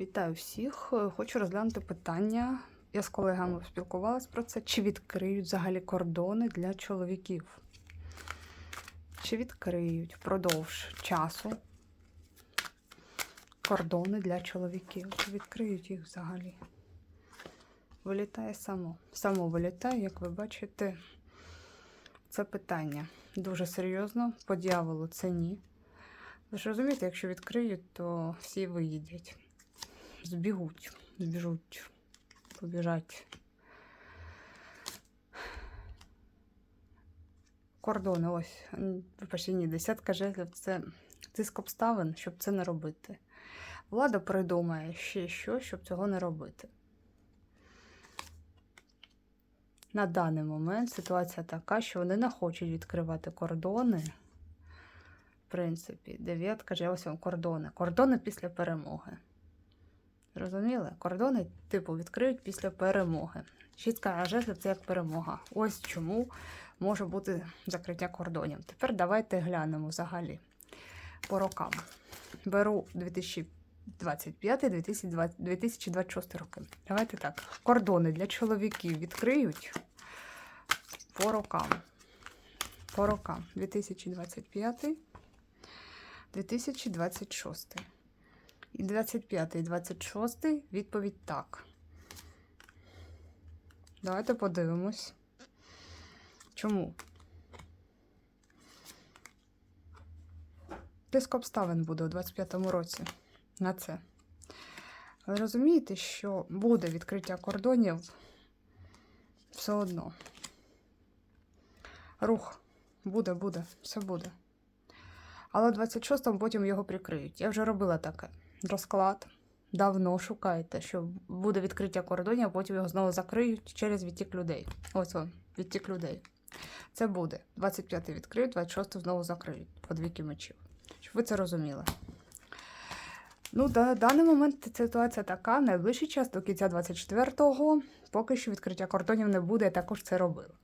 Вітаю всіх. Хочу розглянути питання. Я з колегами спілкувалась про це. Чи відкриють взагалі кордони для чоловіків? Чи відкриють впродовж часу кордони для чоловіків? Чи відкриють їх взагалі? Вилітає само. Само вилітає, як ви бачите, це питання. Дуже серйозно. По дьяволу це ні. Ви ж розумієте, якщо відкриють, то всі виїдять збігуть, збіжуть, побіжать. Кордони, ось, вибачте, ні, десятка жезлів це тиск обставин, щоб це не робити. Влада придумає ще що, щоб цього не робити. На даний момент ситуація така, що вони не хочуть відкривати кордони. В принципі, дев'ятка же ось вам кордони. Кордони після перемоги. Зрозуміли? Кордони, типу, відкриють після перемоги. Шістка жезлів – це як перемога. Ось чому може бути закриття кордонів. Тепер давайте глянемо взагалі по рокам. Беру 2025-2026 роки. Давайте так. Кордони для чоловіків відкриють по рокам. По рокам 2025 2026 і 25 і 26 відповідь так. Давайте подивимось. Чому? Тиск обставин буде у 25-му році на це. Ви розумієте, що буде відкриття кордонів все одно. Рух буде, буде, все буде. Але у 26-му потім його прикриють. Я вже робила таке розклад. Давно шукайте, що буде відкриття кордонів, а потім його знову закриють через відтік людей. Ось он, відтік людей. Це буде. 25-й відкриють, 26-й знову закриють по двійки мечів. Щоб ви це розуміли. Ну, на даний момент ситуація така. Найближчий час до кінця 24-го поки що відкриття кордонів не буде, я також це робила.